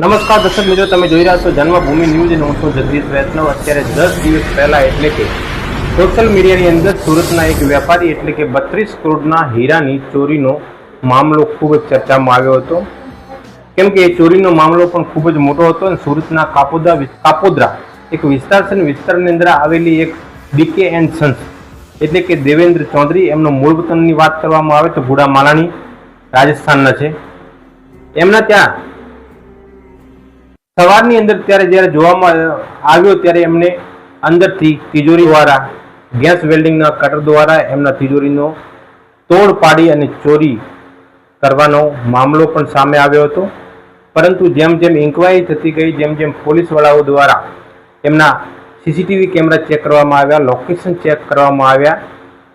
નમસ્કાર દર્શક મિત્રો, તમે જોઈ રહ્યા છો જન્મભૂમિ ન્યૂઝ અને હું જગદીશ વૈષ્ણવ. અત્યારે દસ દિવસ પહેલા એટલે કે સોશિયલ મીડિયાની અંદર સુરતના એક વેપારી એટલે કે બત્રીસ કરોડના હીરાની ચોરીનો મામલો ખૂબ જ ચર્ચામાં આવ્યો હતો. કેમ કે એ ચોરીનો મામલો પણ ખૂબ જ મોટો હતો અને સુરતના કાપોદા કાપોદરા કાપોદ્રા એક વિસ્તાર છે વિસ્તારની અંદર આવેલી એક ડીકે એન્ડ સન્સ એટલે કે દેવેન્દ્ર ચૌધરી, એમનો મૂળ વતનની વાત કરવામાં આવે તો ભૂડા માલાણી રાજસ્થાનના છે. એમના ત્યાં સવારની અંદર ત્યારે જ્યારે જોવામાં આવ્યો ત્યારે એમને અંદરથી તિજોરી દ્વારા, ગેસ વેલ્ડિંગના કટર દ્વારા એમના તિજોરીનો તોડ પાડી અને ચોરી કરવાનો મામલો પણ સામે આવ્યો હતો. પરંતુ જેમ જેમ ઇન્કવાયરી થતી ગઈ, જેમ જેમ પોલીસવાળાઓ દ્વારા એમના સીસીટીવી કેમેરા ચેક કરવામાં આવ્યા લોકેશન ચેક કરવામાં આવ્યા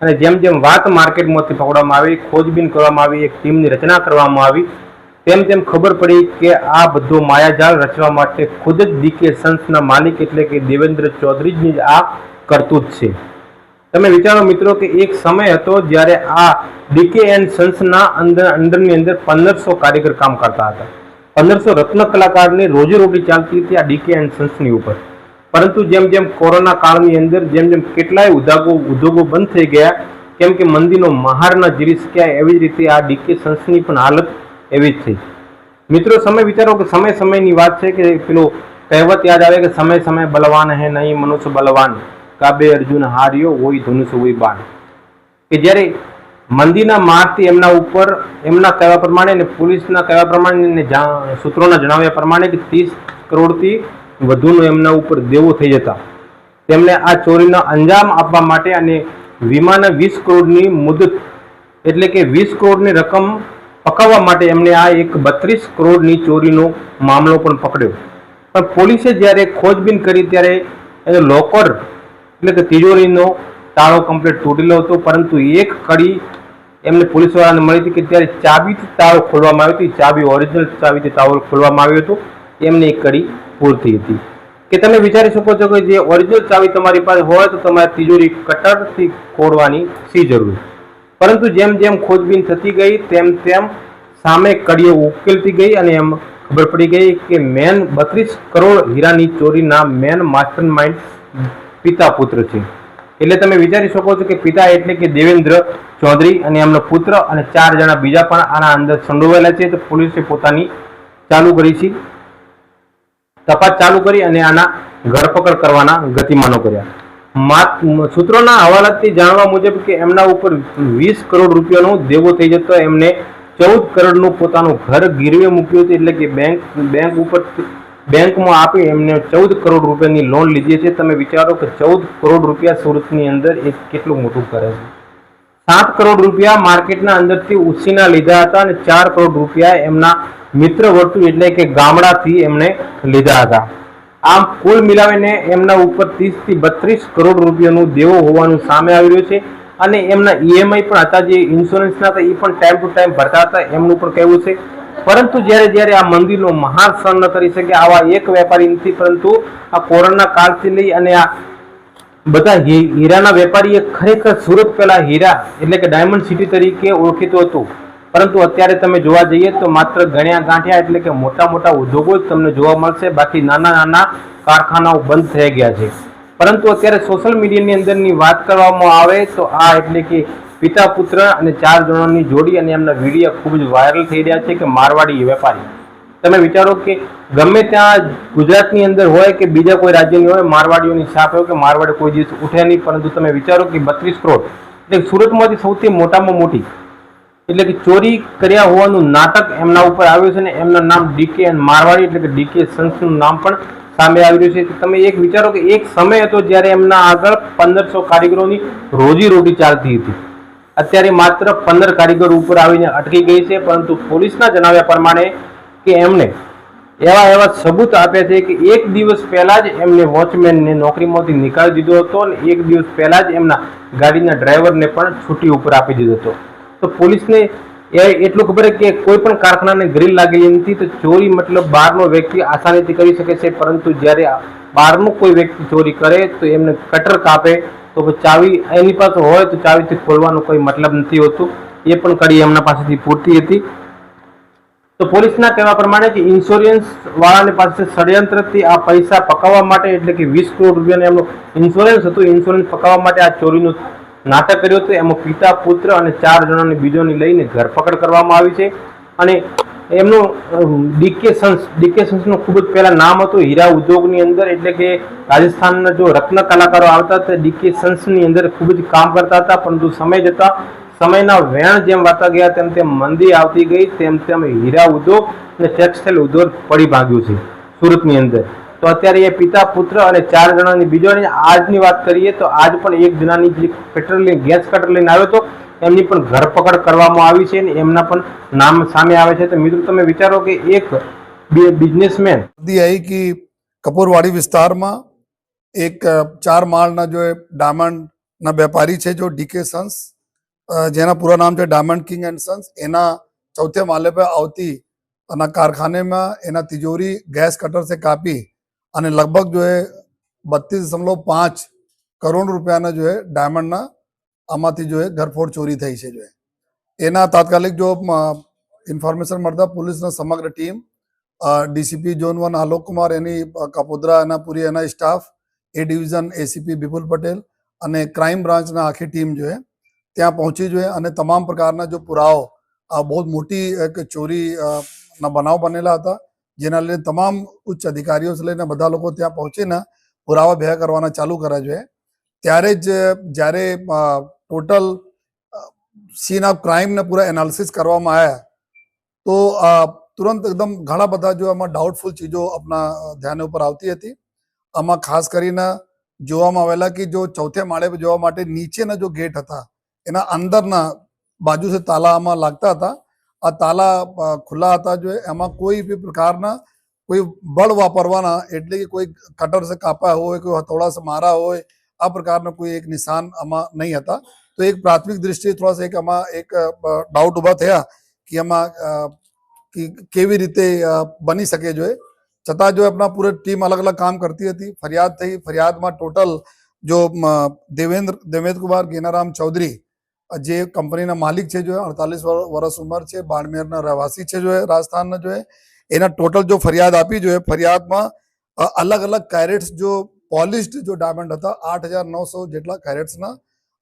અને જેમ જેમ વાત માર્કેટમાંથી પકડવામાં આવી, ખોજબીન કરવામાં આવી, એક ટીમની રચના કરવામાં આવી તેમ તેમ ખબર પડી કે આ બધો માયાજાળ રચવા માટે ખુદ જ ડીકે સન્સના માલિક એટલે કે દેવેન્દ્ર ચૌધરીની જ આ કરતૂત છે. તમે વિચારો મિત્રો કે એક સમય હતો જ્યારે આ ડીકે એન્ડ સન્સના અંદર અંદરની અંદર પંદરસો કારીગર કામ કરતા હતા. પંદરસો રત્ન કલાકારની રોજીરોટી ચાલતી હતી આ ડીકે એન્ડ સન્સની ઉપર. પરંતુ જેમ જેમ કોરોના કાળની અંદર જેમ જેમ કેટલાય ઉદ્યોગો ઉદ્યોગો બંધ થઈ ગયા, કેમ કે મંદીનો મહારના જીરીસ ક્યાંય એવી જ રીતે આ ડીકે સન્સની પણ હાલત એવી જ થઈ. મિત્રો, સમય વિચારો કે સમય સમયની વાત છે કે પેલો કહેવત યાદ આવે કે સમય સમય બલવાન હે નહીં, મનુષ્ય બલવાન. કાબે અર્જુન હાર્યો હોય ધનુષ હોય બાણ. કે જ્યારે મંદીના મારથી એમના ઉપર, એમના કહેવા પ્રમાણે અને પોલીસના કહેવા પ્રમાણે સૂત્રોના જણાવ્યા પ્રમાણે કે ત્રીસ કરોડથી વધુનો એમના ઉપર દેવો થઈ જતા. તેમને આ ચોરીનો અંજામ આપવા માટે અને વીમાના વીસ કરોડની મુદત, એટલે કે વીસ કરોડની રકમ પકડવા માટે એમને આ એક બત્રીસ કરોડની ચોરીનો મામલો પણ પકડ્યો. પણ પોલીસે જ્યારે ખોજબીન કરી ત્યારે એનો લોકર એટલે કે તિજોરીનો તાળો કમ્પ્લીટ તૂટેલો હતો, પરંતુ એક કડી એમને પોલીસવાળાને મળી હતી કે ત્યારે ચાબીથી તાળો ખોલવામાં આવ્યો હતી ચાબી ઓરિજિનલ ચાબીથી તાળો ખોલવામાં આવ્યો હતો, એમને એક કડી પૂરતી હતી. કે તમે વિચારી શકો છો કે જે ઓરિજિનલ ચાવી તમારી પાસે હોય તો તમારે તિજોરી કટરથી ખોડવાની શી જરૂર? પરંતુ જેમ જેમ ખોજબીન થતી ગઈ, તેમ તેમ સામે કડીઓ ઉકેલતી ગઈ અને એમ ખબર પડી ગઈ કે મેન બત્રીસ કરોડ હીરાની ચોરીના મેન માસ્ટર માઇન્ડ પિતા પુત્ર છે. એટલે તમે વિચારી શકો છો કે પિતા એટલે કે દેવેન્દ્ર ચૌધરી અને એમનો પુત્ર અને ચાર જણા બીજા પણ આના અંદર સંડોવાયેલા છે. તો પોલીસે પોતાની ચાલુ કરી છે. તપાસ ચાલુ કરી અને આના ધરપકડ કરવાના ગતિમાનો કર્યા. સૂત્રોના હવાલાથી જાણવા મુજબ કે એમના ઉપર વીસ કરોડ રૂપિયાનો દેવો થઈ જતો, એમને ચૌદ કરોડનું પોતાનું ઘર ગીરવે મૂક્યું હતું, એટલે કે બેંક બેંક ઉપર બેંકમાં આપી એમને ચૌદ કરોડ રૂપિયાની લોન લીધી છે. તમે વિચારો કે ચૌદ કરોડ રૂપિયા સુરતની અંદર એ કેટલું મોટું કરે છે સાત કરોડ રૂપિયા માર્કેટના અંદરથી ઉછીના લીધા હતા અને ચાર કરોડ રૂપિયા એમના મિત્ર વર્તુળ એટલે કે ગામડાથી એમણે લીધા હતા. આમ કુલ મિલાવીને એમના ઉપર ત્રીસથી બત્રીસ કરોડ રૂપિયાનું દેવો હોવાનું સામે આવી રહ્યું છે. અને એમના ઈએમઆઈ પણ હતા, જે ઇન્સ્યોરન્સના હતા, એ પણ ટાઈમ ટુ ટાઈમ ભરતા હતા, એમનું પણ કહેવું છે. પરંતુ જ્યારે જ્યારે આ મંદિરનો મહાન સહન ન કરી શકે, આવા એક વેપારી નથી, પરંતુ આ કોરોના કાળથી લઈ અને આ બધા હીરાના વેપારીએ ખરેખર સુરત પહેલા હીરા એટલે કે ડાયમંડ સિટી તરીકે ઓળખીતું હતું. પરંતુ અત્યારે તમે જોવા જઈએ તો માત્ર ગણ્યા ગાંઠ્યા એટલે કે મોટા મોટા ઉદ્યોગો જ તમને જોવા મળશે. બાકી નાના નાના કારખાનાઓ બંધ થઈ ગયા છે. પરંતુ અત્યારે સોશિયલ મીડિયાની અંદરની વાત કરવામાં આવે તો આ એટલે કે પિતા પુત્ર અને ચાર જણાની જોડી અને એમના વીડિયો ખૂબ જ વાયરલ થઈ રહ્યા છે કે મારવાડી વેપારી. તમે વિચારો કે ગમે ત્યાં ગુજરાતની અંદર હોય કે બીજા કોઈ રાજ્યની હોય, મારવાડીઓની છાપ હોય કે મારવાડી કોઈ દિવસ ઉઠે નહીં. પરંતુ તમે વિચારો કે બત્રીસ કરોડ. એટલે સુરતમાંથી સૌથી મોટામાં મોટી એટલે કે ચોરી કર્યા હોવાનું નાટક એમના ઉપર આવ્યું છે ને એમના નામ ડીકે એન્ડ મારવાડી, એટલે કે ડીકે સંસનું નામ પણ સામે આવી રહ્યું છે. તમે એક વિચારો કે એક સમય હતો જ્યારે એમના આગળ પંદરસો કારીગરોની રોજી રોટી ચાલતી હતી. અત્યારે માત્ર પંદર કારીગરો ઉપર આવીને અટકી ગઈ છે, પરંતુ પોલીસના જણાવ્યા પ્રમાણે કે એમને એવા એવા સબૂત આપ્યા છે કે એક દિવસ પહેલા જ એમને વોચમેનને નોકરીમાંથી નીકાળી દીધો હતો અને એક દિવસ પહેલા જ એમના ગાડીના ડ્રાઈવરને પણ છૂટી ઉપર આપી દીધો હતો. તો પોલીસને એટલું ખબર કે કોઈ પણ કારખાનાને ગ્રીલ લાગેલી નથી, તો ચોરી મતલબ બહારનો વ્યક્તિ આસાનીથી કરી શકે છે, પરંતુ જ્યારે બહારનો કોઈ વ્યક્તિ ચોરી કરે, તો એમને કટર કાપે, તો ચાવી એની પાસે હોય તો ચાવીથી ખોલવાનો કોઈ મતલબ નથી હોતું. એ પણ કડી એમના પાસેથી પૂરતી હતી. તો પોલીસના કહેવા પ્રમાણે કે ઇન્સ્યોરન્સ વાળાની પાસે ષડયંત્રથી આ પૈસા પકાવવા માટે, એટલે કે વીસ કરોડ રૂપિયાનું એમનું ઇન્સ્યોરન્સ હતું. ઇન્સ્યોરન્સ પકાવવા માટે આ ચોરીનું નાટક કર્યું હતું. એમાં પિતા, પુત્ર અને ચાર જણાની બીજોની લઈને ધરપકડ કરવામાં આવી છે. અને એમનું ડીકે સન્સનું ખૂબ જ પહેલાં નામ હતું હીરા ઉદ્યોગની અંદર. એટલે કે રાજસ્થાનના જો રત્ન કલાકારો આવતા તે ડીકે અંદર ખૂબ જ કામ કરતા હતા, પરંતુ સમય જતા સમયના વેણ જેમ વાતા ગયા, તેમ તેમ મંદી આવતી ગઈ, તેમ તેમ હીરા ઉદ્યોગ અને ટેક્સટાઇલ ઉદ્યોગ પડી ભાગ્યું છે સુરતની અંદર. તો અત્યારે એ પિતા, પુત્ર અને ચાર જણાની બીજોની આજની વાત કરીએ તો આજ પણ એક જણાની જે કટર ગેસ કટર લઈને આવ્યો હતો, એમની પણ ધરપકડ કરવામાં આવી છે અને એમના પણ નામ સામે આવે છે. તો મિત્રો, તમે વિચારો કે એક બિઝનેસમેન દી આવી કે કપૂરવાડી વિસ્તારમાં એક ચાર માળના જો ડાયમંડના વેપારી છે, જો ડીકે સન્સ જેના પૂરા નામ છે ડાયમંડ કિંગ એન્ડ સન્સ એના ચૌથે માલે પર આવતી અને કારખાનેમાં એના તિજોરી ગેસ કટર કાપી અને લગભગ જો એ બત્રીસ દશમલવ પાંચ કરોડ રૂપિયાના જો એ ડાયમંડના આમાંથી જો એ ઘરફોડ ચોરી થઈ છે જો એના તાત્કાલિક જો ઇન્ફોર્મેશન મળતા પોલીસના સમગ્ર team DCP zone one, Alok Kumar, એની કાપોદ્રા, એના પૂરી, એના staff, A division, ACP Vipul Patel અને ક્રાઇમ બ્રાન્ચના આખી ટીમ જો ત્યાં પહોંચી જોઈએ અને તમામ પ્રકારના જો પુરાવો બહુ મોટી એક ચોરી ના બનાવ બનેલા હતા. જેના લીધે તમામ ઉચ્ચ અધિકારીઓ લઈને બધા લોકો ત્યાં પહોંચીને પુરાવા ભેગા કરવાના ચાલુ કર્યા જોઈએ ત્યારે જ જ્યારે ટોટલ સીન ઓફ ક્રાઇમને પૂરા એનાલિસિસ કરવામાં આવ્યા, તો તુરંત એકદમ ઘણા બધા જો આમાં ડાઉટફુલ ચીજો આપણા ધ્યાન ઉપર આવતી હતી. આમાં ખાસ કરીને જોવામાં આવેલા કે જો ચોથે માળે જોવા માટે નીચેના જો ગેટ હતા, એના અંદરના બાજુ સે તાલા આમાં લાગતા હતા આ તાલા અ, ખુલ્લા હતા જો એમાં કોઈ બી પ્રકારના કોઈ બળ વાપરવાના એટલે કે કોઈ કટર સે કાપા હોય કોઈ હથોડા સે મારા હોય આ પ્રકારનો કોઈ એક નિશાન આમાં નહીં હતા તો એક પ્રાથમિક દ્રષ્ટિએ થોડા એક આમાં એક ડાઉટ ઊભા થયા કે આમાં અ, કે કેવી રીતે અ, બની શકે જો એ છતાં જો આપણા પૂરી ટીમ અલગ અલગ કામ કરતી હતી ફરિયાદ થઈ ફરિયાદમાં ટોટલ જો મ, દેવેન્દ્ર દેવેન્દ્ર કુમાર ગેનારામ ચૌધરી અ, જે કંપનીના માલિક છે, જો અડતાલીસ વર્ષ ઉંમર છે, બાડમેરના રહેવાસી છે, જો રાજસ્થાનના, જો એના ટોટલ જો ફરિયાદ આપી જોઈએ ફરિયાદમાં અલગ અલગ કેરેટ્સ જો પોલિશ્ડ જો ડાયમંડ હતા, આઠ હજાર નવસો જેટલા કેરેટ્સના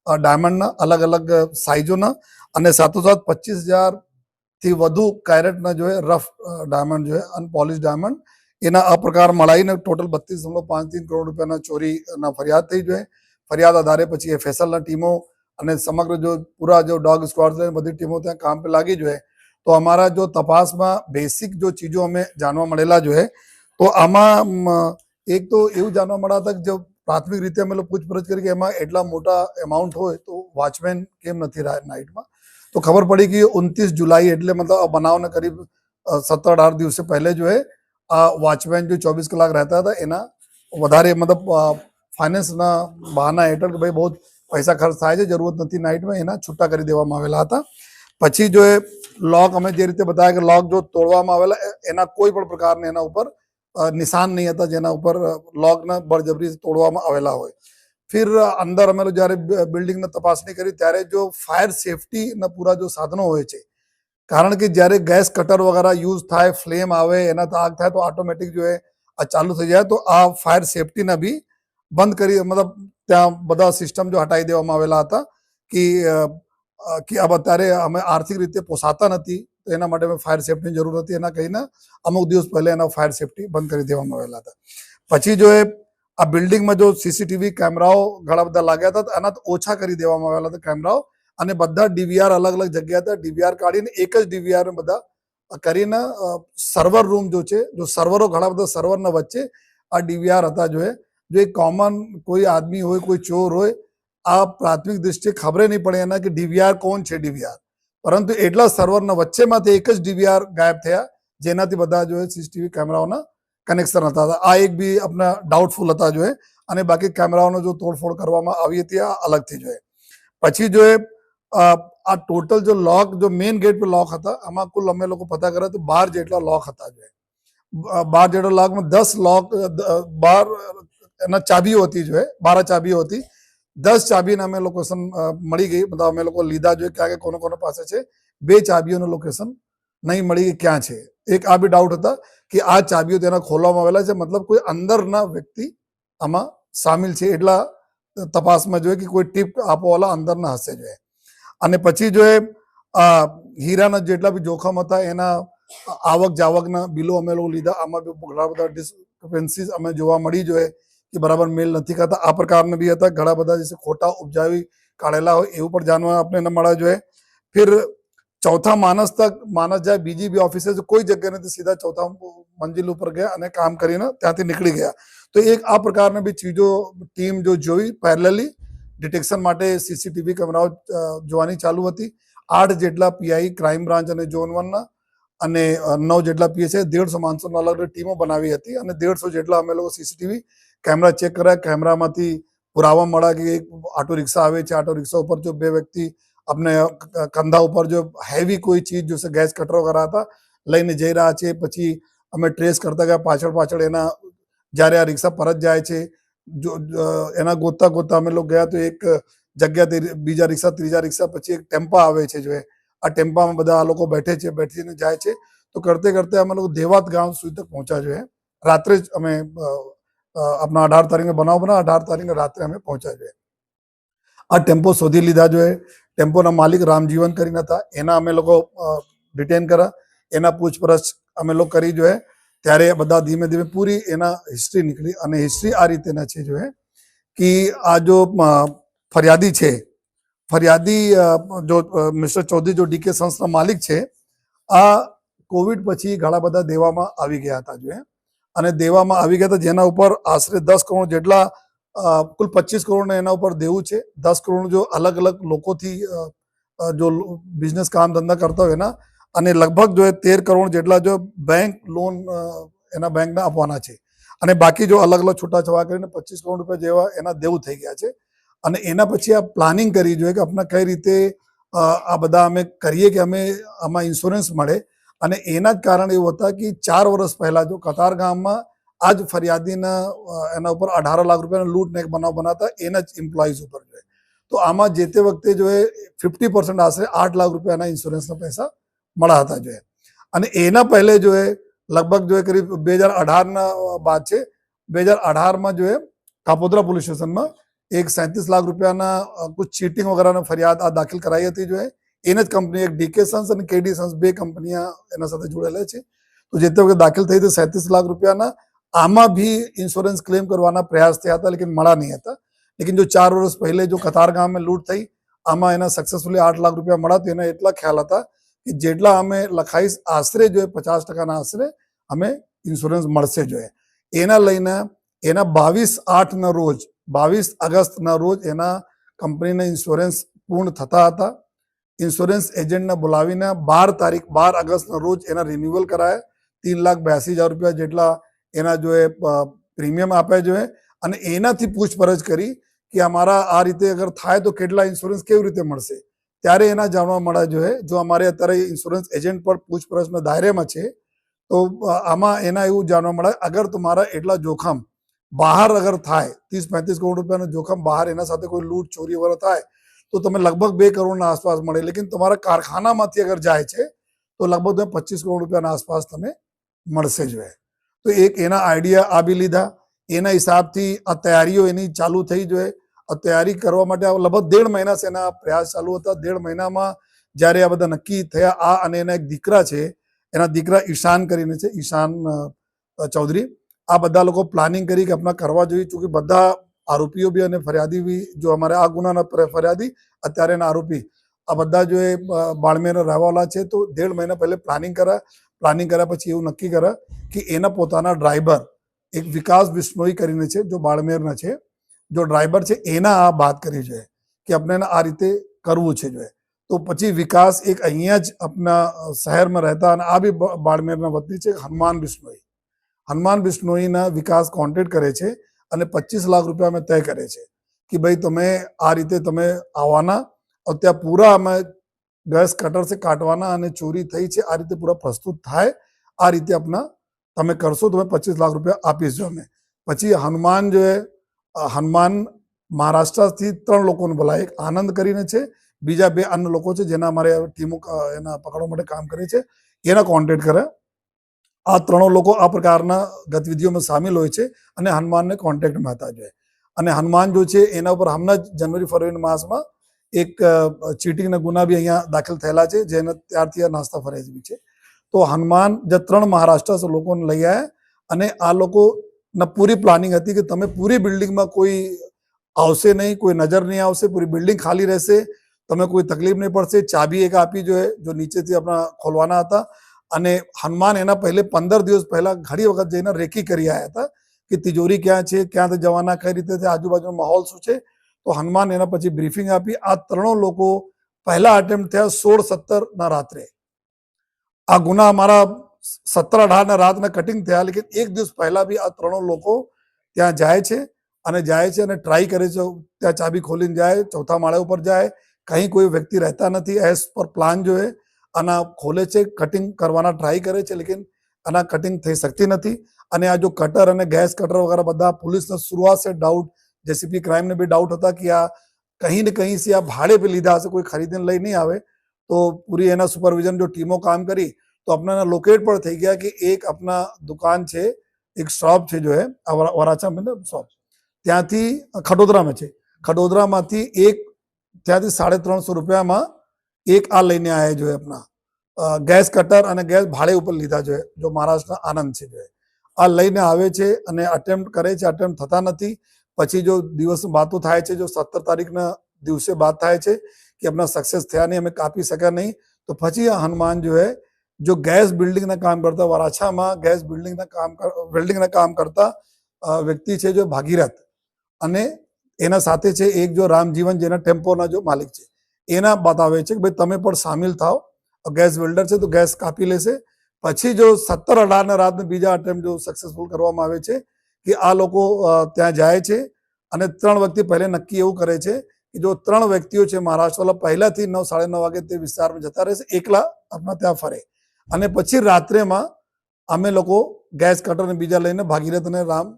ડાયમંડના અલગ અલગ સાઇઝોના અને સાથોસાથ પચીસ હજારથી વધુ કેરેટના જો રફ ડાયમંડ જો અનપોલિશ ડાયમંડ એના આ પ્રકાર મળાઈને ટોટલ બત્રીસ દશમલવ પાંચ ત્રણ કરોડ રૂપિયાના ચોરીના ફરિયાદ થઈ જોઈએ ફરિયાદ આધારે પછી એ ફેસલના ટીમો અને સમગ્ર જો પૂરા જો ડોગ સ્ક્વોડ છે બધી ટીમો ત્યાં કામ પર લાગી જોઈએ તો અમારા જો તપાસમાં બેસિક જો ચીજો અમે જાણવા મળેલા જોઈએ તો આમાં એક તો એવું જાણવા મળ્યા હતા કે જો પ્રાથમિક રીતે અમે પૂછપરછ કરી કે એમાં એટલા મોટા એમાઉન્ટ હોય તો વોચમેન કેમ નથી રહ્યા નાઇટમાં તો ખબર પડી કે ઉનતીસ જુલાઈ એટલે મતલબ બનાવને કરીબ સત્તર અઢાર દિવસે પહેલે જો એ આ વોચમેન જો ચોવીસ કલાક રહેતા હતા, એના વધારે મતલબ ફાઇનાન્સના બહાના હેઠળ કે ભાઈ બહુ પૈસા ખર્ચ થાય છે, જરૂરત નથી નાઇટમાં, એના છૂટા કરી દેવામાં આવેલા હતા. પછી જો એ લોક અમે જે રીતે બતાવ્યા કે લોક જો તોડવામાં આવેલા એના કોઈ પણ પ્રકારના એના ઉપર નિશાન નહીં હતા જેના ઉપર લોકને બળજબરી તોડવામાં આવેલા હોય. ફિર અંદર અમે જ્યારે બિલ્ડિંગને તપાસણી કરી, ત્યારે જો ફાયર સેફટીના પૂરા જો સાધનો હોય છે, કારણ કે જ્યારે ગેસ કટર વગેરે યુઝ થાય, ફ્લેમ આવે, એના આગ થાય, તો ઓટોમેટિક જો એ ચાલુ થઈ જાય, તો આ ફાયર સેફટીને બી બંધ કરી, મતલબ ત્યાં બધા સિસ્ટમ જો હટાવી દેવામાં આવેલા હતા કે કે अब અત્યારે અમે આર્થિક રીતે પોસાતા નથી, તો એના માટે અમે ફાયર સેફટીની જરૂર હતી એના કહીને અમુક દિવસ પહેલાં એના ફાયર સેફટી બંધ કરી દેવામાં આવેલા હતા. પછી જો એ, આ બિલ્ડિંગમાં જો સીસીટીવી કેમેરાઓ ઘણા બધા લાગ્યા હતા એના ઓછા કરી દેવામાં આવેલા હતા કેમેરાઓ, અને બધા ડીવીઆર અલગ અલગ જગ્યા હતા ડીવીઆર કાઢીને એક જ ડીવીઆર બધા કરીને સર્વર રૂમ જો છે, જો સર્વરો ઘણા બધા સર્વરના વચ્ચે આ ડીવીઆર હતા જો એ જો એક કોમન કોઈ આદમી હોય, કોઈ ચોર હોય, આ પ્રાથમિક દ્રષ્ટિએ ખબર નહીં પડે એના કે ડીવીઆર કોણ છે ડીવીઆર. પરંતુ એટલા સર્વરના વચ્ચેમાંથી એક જ ડીવીઆર ગાયબ થયા, જેનાથી બધા જો સીસીટીવી કેમેરાઓના કનેક્શન હતા. આ એક બી આપણા ડાઉટફુલ હતા જોઈએ અને બાકી કેમેરાઓનો જો તોડફોડ કરવામાં આવી હતી, આ અલગથી જોઈએ પછી જો એ આ ટોટલ જો લોક જો મેઇન ગેટ પર લોક હતા, આમાં કુલ અમે લોકો પતા કર્યા તો બાર જેટલા લોક હતા જો બાર જેટલા લોકમાં દસ લોક બાર એના ચાબીઓ હતી જો બાર ચાબીઓ હતી. દસ ચાબીને અમે લોકેશન મળી ગઈ. મતલબ અમે લોકો લીધા જોઈએ કે કોનો કોને પાસે છે. બે ચાબીઓનું લોકેશન નહીં મળી ગઈ ક્યાં છે. એક આ બી ડાઉટ હતા કે આ ચાબીઓ તેના ખોલવામાં આવેલા છે. મતલબ કોઈ અંદરના વ્યક્તિ આમાં સામેલ છે એટલા તપાસમાં જોઈએ કે કોઈ ટીપ આપવાવાળા અંદરના હશે જોઈએ અને પછી જો એ હીરાના જેટલા બી જોખમ હતા, એના આવક જાવકના બિલો અમે લોકો લીધા. આમાં બી ઘણા બધા ડિસ્ક્રિપન્સીસ અમે જોવા મળી જોઈએ કે બરાબર મેલ નથી કરતા આ પ્રકારના બી હતા. ઘણા બધા જે ખોટા ઉપજાવી કાઢેલા હોય એવું પણ જાણવા આપણે ન મળવા જોઈએ. ફિર ચોથા માણસ તક માણસ જાય બીજી બી ઓફિસે કોઈ જગ્યા નથી, સીધા ચોથા મંજિલ ઉપર ગયા અને કામ કરીને ત્યાંથી નીકળી ગયા. તો એક આ પ્રકારની બી ચીજો ટીમ જો જોઈ પેરેલલી ડિટેક્શન માટે સીસીટીવી કેમેરાઓ જોવાની ચાલુ હતી. આઠ જેટલા પીઆઈ ક્રાઇમ બ્રાન્ચ અને ઝોન વનના અને નવ જેટલા પીએસઆઈ દેડસો માણસોના અલગ ટીમો બનાવી હતી અને દેડસો જેટલા અમે લોકો સીસીટીવી કેમેરા ચેક કર્યા, કેમેરામાંથી પુરાવા મળ્યા કે એક ઓટો રિક્ષા આવે છે આટો રિક્ષા ઉપર જો બે વ્યક્તિ આપણે કંધા ઉપર જો હેવી કોઈ ચીજ જોશે, ગેસ કટરો કરાતા હતા લઈને જઈ રહ્યા છે, પછી અમે ટ્રેસ કરતા ગયા, પાછળ પાછળ એના, જ્યારે આ રિક્ષા પરત જાય છે, જો એના ગોતતા ગોતતા અમે લોકો ગયા તો એક જગ્યાથી બીજા રિક્ષા, ત્રીજા રિક્ષા પછી એક ટેમ્પા આવે છે જો આ ટેમ્પામાં બધા આ લોકો બેઠે છે, બેઠીને જાય છે. તો કરતે કરતે અમે લોકો દેવાત ગામ સુધી તક પહોંચ્યા છે રાત્રે જ અમે આપણા અઢાર તારીખે બનાવ બના અઢાર તારીખે રાત્રે અમે પહોંચ્યા છે આ ટેમ્પો શોધી લીધા જોઈએ ટેમ્પોના માલિક રામજીવન કરીને હતા. એના અમે લોકો ડિટેન કર્યા. એના પૂછપરછ અમે લોકો કરી જોઈએ ત્યારે બધા ધીમે ધીમે પૂરી એના હિસ્ટ્રી નીકળી અને હિસ્ટ્રી આ રીતેના છે જોઈએ કે આ જો ફરિયાદી છે. ફરિયાદી જો મિસ્ટર ચૌધરી જો ડીકે સંસ્થના માલિક છે, આ કોવિડ પછી ઘણા બધા દેવામાં આવી ગયા હતા જોઈએ અને દેવામાં આવી ગયા હતા જેના ઉપર આશરે દસ કરોડ જેટલા કુલ પચીસ કરોડ એના ઉપર દેવું છે. દસ કરોડ જો અલગ અલગ લોકોથી જો બિઝનેસ કામ ધંધા કરતા હોય એના, અને લગભગ જો તેર કરોડ જેટલા જો બેંક લોન એના બેંકને આપવાના છે. અને બાકી જો અલગ અલગ છૂટા છવા કરીને પચીસ કરોડ રૂપિયા જેવા એના દેવું થઈ ગયા છે. અને એના પછી આ પ્લાનિંગ કરી જોઈએ કે આપણે કઈ રીતે આ બધા અમે કરીએ કે અમે આમાં ઇન્સ્યોરન્સ મળે. અને એના જ કારણ એવું હતા કે ચાર વર્ષ પહેલા જો કતાર ગામમાં આ જ ફરિયાદીના એના ઉપર અઢાર લાખ રૂપિયાનો લૂંટ ને બનાવ બનાવતા એના જ એમ્પ્લોઈઝ ઉપર જોઈએ તો આમાં જે તે વખતે જો એ ફિફ્ટી પર્સન્ટ આશરે આઠ લાખ રૂપિયાના ઇન્સ્યોરન્સના પૈસા મળ્યા હતા જોઈએ અને એના પહેલે જો એ લગભગ જો એ કરીબ બે હજાર અઢારના બાદ છે, બે હજાર અઢારમાં જો એ કાપોદ્રા પોલીસ સ્ટેશનમાં એક સેંત્રીસ લાખ રૂપિયાના કુછ ચીટિંગ વગેરેની ફરિયાદ આ દાખલ કરાઈ હતી જો એ. એને જ કંપની એક ડીકે સન્સ અને કેડી સન્સ બે કંપનીઓ એના સાથે જોડેલા છે. તો જે વખતે દાખલ થઈ હતી સેંતીસ લાખ રૂપિયાના આમાં ભી ઇન્સ્યોરન્સ ક્લેમ કરવાના પ્રયાસ થયા હતા, લેકિન મળ્યા નહીં હતા. લેકિન જો ચાર વર્ષ પહેલે જો કતાર ગામમાં લૂંટ થઈ, આમાં એના સક્સેસફુલી આઠ લાખ રૂપિયા મળ્યા, તો એના એટલા ખ્યાલ હતા કે જેટલા અમે લખાઈશ આશરે જોઈએ, પચાસ ટકાના આશરે અમે ઇન્સ્યોરન્સ મળશે જોઈએ. એના લઈને એના બાવીસ આઠના રોજ, બાવીસ ઓગસ્ટના રોજ એના કંપનીના ઇન્સ્યોરન્સ પૂર્ણ થતા હતા. ઇન્સ્યોરન્સ એજન્ટને બોલાવીને બાર તારીખ, બાર ઓગસ્ટના રોજ એના રિન્યુઅલ કરાય. તીન લાખ બ્યાસી હજાર રૂપિયા જેટલા એના જો એ પ્રીમિયમ આપ્યા જોઈએ અને એનાથી પૂછપરછ કરી કે અમારા આ રીતે અગર થાય તો કેટલા ઇન્સ્યોરન્સ કેવી રીતે મળશે. ત્યારે એના જાણવા મળવા જોઈએ જો અમારે અત્યારે ઇન્સ્યોરન્સ એજન્ટ પર પૂછપરછના દાયરામાં છે, તો આમાં એના એવું જાણવા મળે, અગર તમારા એટલા જોખમ બહાર અગર થાય, ત્રીસ, પાંત્રીસ કરોડ રૂપિયાનો જોખમ બહાર એના સાથે કોઈ લૂંટ ચોરી વગર થાય તો તમે લગભગ બે કરોડના આસપાસ મળે. લેકિન તમારા કારખાનામાંથી અગર જાય છે, તો લગભગ તમે પચીસ કરોડ રૂપિયાના આસપાસ તમે મળશે જોઈએ તો એક એના આઈડિયા આપી લીધા. એના હિસાબથી આ તૈયારીઓ એની ચાલુ થઈ જોઈએ આ તૈયારી કરવા માટે લગભગ દેઢ મહિના છે એના પ્રયાસ ચાલુ હતા. દેઢ મહિનામાં જ્યારે આ બધા નક્કી થયા, આ અને એના એક દીકરા છે, એના દીકરા ઈશાન કરીને છે, ઈશાન ચૌધરી. આ બધા લોકો પ્લાનિંગ કરી કે આપણા કરવા જોઈએ ચૂંકિ. બધા આરોપીઓ બી અને ફરિયાદી બી જો અમારે આ ગુનાના ફરિયાદી અત્યારે એના આરોપી. આ બધા જો એ અ, બાળમેરના રહેવાવાળા છે તો દેઢ મહિના પહેલે પ્લાનિંગ કરા પ્લાનિંગ કર્યા પછી એવું નક્કી કરા કે એના પોતાના ડ્રાઈવર એક વિકાસ બિશ્નોઈ કરીને છે જો બાળમેરના છે જો ડ્રાઈવર છે એના આ વાત કરી છે કે આપણે આ રીતે કરવું છે જોઈએ તો પછી વિકાસ એક અહીંયા જ આપણા શહેરમાં રહેતા અને આ બી બાળમેરના વતની છે હનુમાન બિશ્નોઈ હનુમાન બિશ્નોઈના વિકાસ કોન્ટેક્ટ કરે છે અને પચીસ લાખ રૂપિયા અમે તય કરે છે કે ભાઈ તમે આ રીતે તમે આવવાના. અને ત્યાં પૂરા અમે ગેસ કટર છે કાઢવાના અને ચોરી થઈ છે. આ રીતે પૂરા પ્રસ્તુત થાય. આ રીતે આપના તમે કરશો તમે અમે પચીસ લાખ રૂપિયા આપીશું અમે. પછી હનુમાન જે હનુમાન મહારાષ્ટ્રથી ત્રણ લોકોને બોલાય એક આનંદ કરીને છે. બીજા બે અન્ય લોકો છે જેના અમારે ટીમો એના પકડવા માટે કામ કરે છે. એના કોન્ટેક્ટ કરે. આ ત્રણો લોકો આ પ્રકારના ગતિવિધિઓમાં સામેલ હોય છે અને હનુમાનને કોન્ટેક્ટમાં હતા જોઈએ અને હનુમાન જો છે એના ઉપર હમણાં જ જનવરી ફરવરી માસમાં એક ચીટિંગના ગુના બી અહીંયા દાખલ થયેલા છે, જેને ત્યારથી આ નાસ્તા ફરજ બી છે. તો હનુમાન જે ત્રણ મહારાષ્ટ્ર લોકોને લઈ આવ્યા અને આ લોકોના પૂરી પ્લાનિંગ હતી કે તમે પૂરી બિલ્ડિંગમાં કોઈ આવશે નહીં, કોઈ નજર નહીં આવશે, પૂરી બિલ્ડિંગ ખાલી રહેશે, તમે કોઈ તકલીફ નહીં પડશે, ચાબી એક આપી જોઈએ જો નીચેથી આપણા ખોલવાના હતા અને હનુમાન એના પહેલે પંદર દિવસ પહેલા ઘણી વખત જઈને રેકી કરી આવ્યા હતા કે તિજોરી ક્યાં છે ક્યાંથી જવાના, કઈ રીતે છે, આજુબાજુનો માહોલ શું છે. તો હનુમાન એના પછી બ્રીફિંગ આપી. આ ત્રણો લોકો પહેલા અટેમ્પ્ટ થયા સોળ સત્તર ના રાત્રે. આ ગુના અમારા સત્તર અઢાર ના રાતના કટિંગ થયા, લેકિન એક દિવસ પહેલા બી આ ત્રણો લોકો ત્યાં જાય છે અને જાય છે અને ટ્રાય કરે છે. ત્યાં ચાબી ખોલીને જાય, ચોથા માળા ઉપર જાય કहीं કોઈ વ્યક્તિ રહેતા નથી એઝ પર પ્લાન જો આના ખોલે છે કટિંગ કરવાના ટ્રાય કરે છે, લેકિન આના કટિંગ થઈ શકતી નથી. અને આ જો કટર અને ગેસ કટર વગેરે બધા પોલીસને શરૂઆત છે ડાઉટ જેસીપી ક્રાઇમને બી ડાઉટ હતા કે આ કહીં ને કહીં આ ભાડે પર લીધા હશે, કોઈ ખરીદીને લઈ નહીં આવે. તો પૂરી એના સુપરવિઝન જો ટીમો કામ કરી, તો આપણાના લોકેટ પર થઈ ગયા કે એક આપણા દુકાન છે, એક શોપ છે જો હે વરાછા શોપ ત્યાંથી ખડોદરામાં છે. ખડોદરામાંથી એક, ત્યાંથી સાડે ત્રણસો રૂપિયામાં એક આ લઈને આવ્યા જોઈએ આપણા ગેસ કટર અને ગેસ ભાડે ઉપર લીધા જોઈએ જો મહારાષ્ટ્રના આનંદ છે જો આ લઈને આવે છે અને અટેમ્પ્ટ કરે છે અટેમ્પ્ટ થતા નથી. પછી જો દિવસ વાતો થાય છે, જો સત્તર તારીખના દિવસે બાત થાય છે કે આપણા સક્સેસ થયા નહીં, અમે કાપી શક્યા નહીં, તો પછી આ હનુમાન જો હે જો ગેસ બિલ્ડિંગના કામ કરતા, વરાછામાં ગેસ બિલ્ડિંગના કામ બિલ્ડિંગના કામ કરતા વ્યક્તિ છે જો ભાગીરથ. અને એના સાથે છે એક જો રામજીવન જેના ટેમ્પોના જો માલિક છે. એના બતાવે છે કે ભાઈ તમે પણ સામેલ થાઓ. ગેસ વેલ્ડર છે તો ગેસ કાપી લેશે. પછી જો સત્તર અઢારના રાતને બીજા અટેમ્પ જો સક્સેસફુલ કરવામાં આવે છે કે આ લોકો ત્યાં જાય છે અને ત્રણ વ્યક્તિ પહેલે નક્કી એવું કરે છે કે જો ત્રણ વ્યક્તિઓ છે મહારાષ્ટ્રવાળા પહેલાથી નવ, સાડા નવ વાગે તે વિસ્તારમાં જતા રહેશે, એકલા આપણા ત્યાં ફરે. અને પછી રાત્રેમાં અમે લોકો ગેસ કટર અને બીજા લઈને ભાગીરથ અને રામ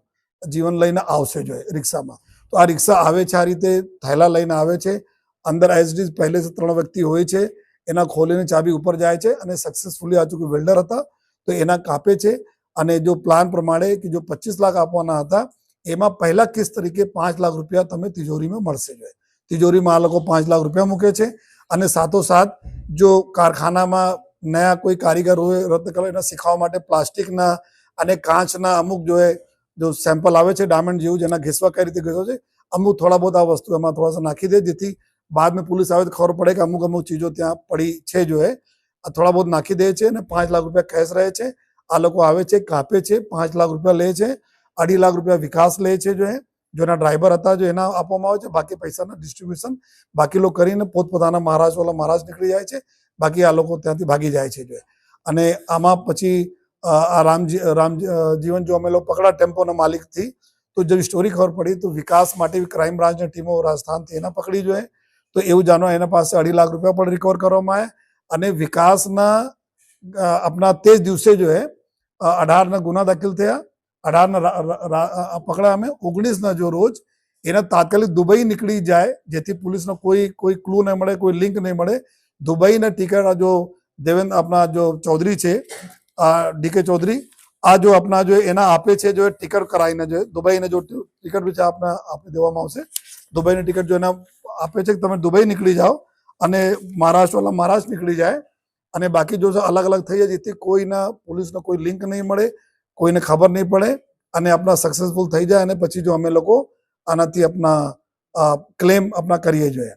જીવન લઈને આવશે જોઈએ રિક્ષામાં. તો આ રિક્ષા આવે છે આ રીતે, થેલા લઈને આવે છે. અંદર એસડી પહેલેથી ત્રણ વ્યક્તિ હોય છે, એના ખોલીને ચાબી ઉપર જાય છે અને સક્સેસફુલી આ ચૂંકી વેલ્ડર હતા, તો એના કાપે છે. અને જો પ્લાન પ્રમાણે કે જો પચીસ લાખ આપવાના હતા, એમાં પહેલા કિસ્ત તરીકે પાંચ લાખ રૂપિયા તમે તિજોરીમાં મળશે જોઈએ. તિજોરીમાં આ લોકો પાંચ લાખ રૂપિયા મૂકે છે અને સાથોસાથ જો કારખાનામાં નયા કોઈ કારીગર હોય, રદ કરે એને શીખવા માટે પ્લાસ્ટિકના અને કાચના અમુક જો એ, જો સેમ્પલ આવે છે, ડાયમંડ જેવું જેના ઘેસવા કઈ રીતે ઘેસો છે, અમુક થોડા બહુ આ વસ્તુ એમાં થોડા નાખી દે, જેથી बाद में पुलिस આવે તો ખબર પડે કે અમુક અમુક ચીજો ત્યાં પડી છે જો હે આ થોડા બહુ નાખી દે છે અને પાંચ લાખ રૂપિયા કેશ રહે છે આ લોકો આવે છે કાપે છે પાંચ લાખ રૂપિયા લે છે અઢી લાખ રૂપિયા વિકાસ લે છે જો હે જેના ડ્રાઈવર હતા જો એના આપવામાં આવે છે બાકી પૈસાના ડિસ્ટ્રીબ્યુશન બાકી લોકો કરીને પોતપોતાના મહારાષ્ટ્ર મહારાજ નીકળી જાય છે બાકી આ લોકો ત્યાંથી ભાગી જાય છે જો અને આમાં પછી અ, આ રામજી રામ જીવન જો અમે લોકો પકડા ટેમ્પોના માલિકથી તો જે સ્ટોરી ખબર પડી તો વિકાસ માટે ક્રાઇમ બ્રાન્ચની ટીમો રાજસ્થાનથી એના પકડી જોઈએ તો એવું જાણવા એના પાસે અઢી લાખ રૂપિયા પણ રિકવર કરવામાં આવ્યા અને વિકાસના આપણા તે જ દિવસે જો હે અઢારના ગુના દાખલ થયા. અઢારના રા- રા- રા- પકડા અમે. ઓગણીસના જો રોજ એના તાત્કાલિક દુબઈ નીકળી જાય, જેથી પોલીસનો કોઈ કોઈ ક્લુ નહીં મળે, કોઈ લિંક નહીં મળે. દુબઈના ટિકિટ આ જો દેવેન્દ્ર આપણા જો ચૌધરી છે ડીકે ચૌધરી, આ જો આપણા જો એના આપે છે જો ટિકિટ કરાવીને જો દુબઈને જો ટિકિટ બી છે આપી દેવામાં આવશે, દુબઈની ટિકિટ જો એના આપે છે કે તમે દુબઈ નીકળી જાઓ અને મહારાષ્ટ્રવાળા મહારાષ્ટ્ર નીકળી જાય અને બાકી જો અલગ અલગ થઈ જાય જેથી કોઈના પોલીસનો કોઈ લિંક નહીં મળે, કોઈને ખબર નહીં પડે અને આપણા સક્સેસફુલ થઈ જાય અને પછી જો અમે લોકો આનાથી આપણા ક્લેમ આપણા કરીએ જોઈએ.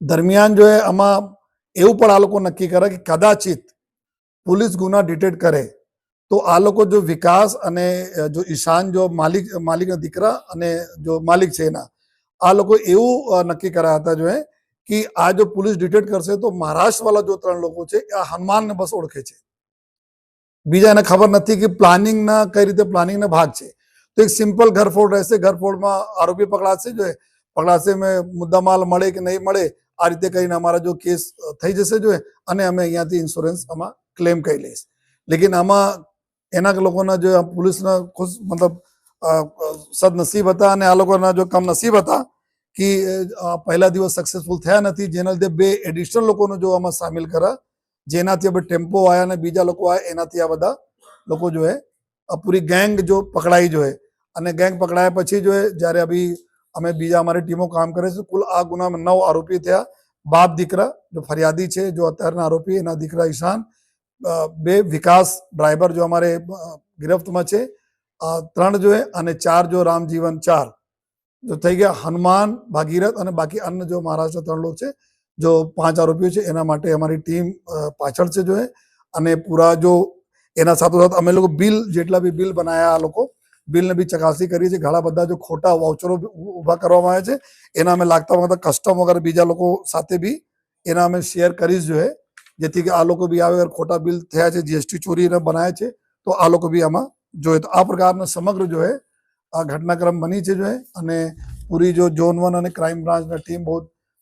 દરમિયાન જો આમાં એવું પણ આ લોકો નક્કી કરે કે કદાચિત પોલીસ ગુના ડિટેક્ટ કરે તો આ લોકો જો વિકાસ અને જો ઈશાન જો માલિક, માલિકના દીકરા અને જો માલિક છે એના આ લોકો એવું નક્કી કરાયા હતા જો કે આ જો પોલીસ ડિટેક્ટ કરશે તો મહારાષ્ટ્રવાળા જો ત્રણ લોકો છે આ હનુમાનને બસ ઓળખે છે. બીજા એને ખબર નથી કે પ્લાનિંગના કઈ રીતે પ્લાનિંગના ભાગ છે. તો એક સિમ્પલ ઘરફોડ રહેશે, ઘરફોડમાં આરોપી પકડાશે જો પકડાશે મેં મુદ્દામાલ મળે કે નહીં મળે, આ રીતે કરીને અમારા જો કેસ થઈ જશે જો અને અમે અહીંયાથી ઇન્સ્યોરન્સ આમાં ક્લેમ કરી લઈશ. લેકિન આમાં એના લોકોના જો પોલીસના મતલબ સદનસીબ હતા અને આ લોકોના જો કામ નસીબ હતા કે પહેલા દિવસ સક્સેસફુલ થયા નથી, જેના લીધે બે એડિશનલ લોકોને જો આમાં સામેલ કર્યા, જેનાથી હવે ટેમ્પો આવ્યા અને બીજા લોકો આવ્યા એનાથી આ બધા લોકો જો હે પૂરી ગેંગ જો પકડાઈ જો અને ગેંગ પકડાયા પછી જો જ્યારે અભી અમે બીજા અમારી ટીમો કામ કરે છે, કુલ આ ગુનામાં નવ આરોપી થયા. બાપ દીકરા જો ફરિયાદી છે, જો અત્યારના આરોપી, એના દીકરા ઈશાન બે વિકાસ ડ્રાઈવર જો અમારે ગિરફ્તમાં છે ત્રણ જોઈએ અને ચાર જો રામજીવન ચાર. જો થઈ ગયા હનુમાન, ભાગીરથ અને બાકી અન્ય જો મહારાષ્ટ્ર ત્રણ લોક છે, જો પાંચ આરોપીઓ છે, એના માટે અમારી ટીમ પાછળ છે જોઈએ અને પૂરા જો એના સાથોસાથ અમે લોકો બિલ, જેટલા બી બિલ બનાયા આ લોકો, બિલને બી ચકાસણી કરી છે ઘણા બધા જો ખોટા વાઉચરો ઊભા કરવામાં આવ્યા છે, એના અમે લાગતા વખતે કસ્ટમ વગર બીજા લોકો સાથે બી એના અમે શેર કરીશ જોઈએ જેથી કે આ લોકો બી આવે ખોટા બિલ થયા છે, જીએસટી ચોરીને બનાવ્યા છે, તો આ લોકો બી આમાં જોઈએ તો આ પ્રકારના સમગ્ર જો હે આ ઘટનાક્રમ બની છે જો હે અને પૂરી જો ઝોન વન અને ક્રાઇમ બ્રાન્ચના ટીમ બહુ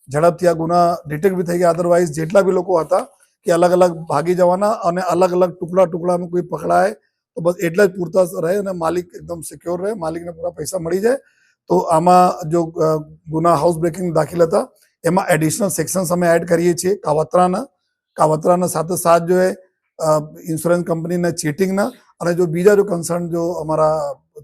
ઝડપથી આ ગુના ડિટેક્ટ બી થઈ ગયા. અદરવાઇઝ જેટલા બી લોકો હતા કે અલગ અલગ ભાગી જવાના અને અલગ અલગ ટુકડા ટુકડામાં કોઈ પકડાય, તો બસ એટલા જ પૂરતા રહે અને માલિક એકદમ સિક્યોર રહે, માલિકને પૂરા પૈસા મળી જાય. તો આમાં જો ગુના હાઉસ બ્રેકિંગ દાખલ હતા, એમાં એડિશનલ સેક્શન્સ અમે એડ કરીએ છીએ. કાવતરાના કાવતરાના સાથે સાથ જો ઇન્સ્યોરન્સ કંપનીના ચીટિંગના અને જો બીજા જો કન્સર્ન જો અમારા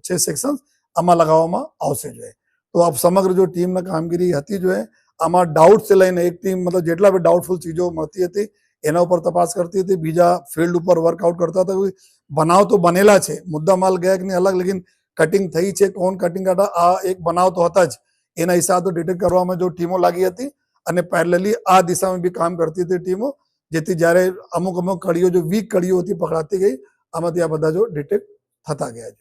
છે સેક્શન્સ આમાં લગાવવામાં આવશે જોઈએ તો આ સમગ્ર જો ટીમના કામગીરી હતી જોઈએ આમાં ડાઉટથી લઈને એક ટીમ મતલબ જેટલા બી ડાઉટફુલ ચીજો મળતી હતી, એના ઉપર તપાસ કરતી હતી, બીજા ફિલ્ડ ઉપર વર્કઆઉટ કરતા હતા બનાવ તો બનેલા છે. મુદ્દા માલ ગયા કે નહીં અલગ, લેકિન કટિંગ થઈ છે, કોણ કટિંગ કરતા આ એક બનાવ તો હતા જ. એના હિસાબે ડિટેક્ટ કરવામાં જો ટીમો લાગી હતી અને પેરેલલી આ દિશામાં બી કામ કરતી હતી ટીમો જેથી જ્યારે અમુક અમુક કડીઓ, જો વીક કડીઓ હતી, પકડાતી ગઈ, આમાંથી આ બધા જો ડિટેક્ટ થતા ગયા છે.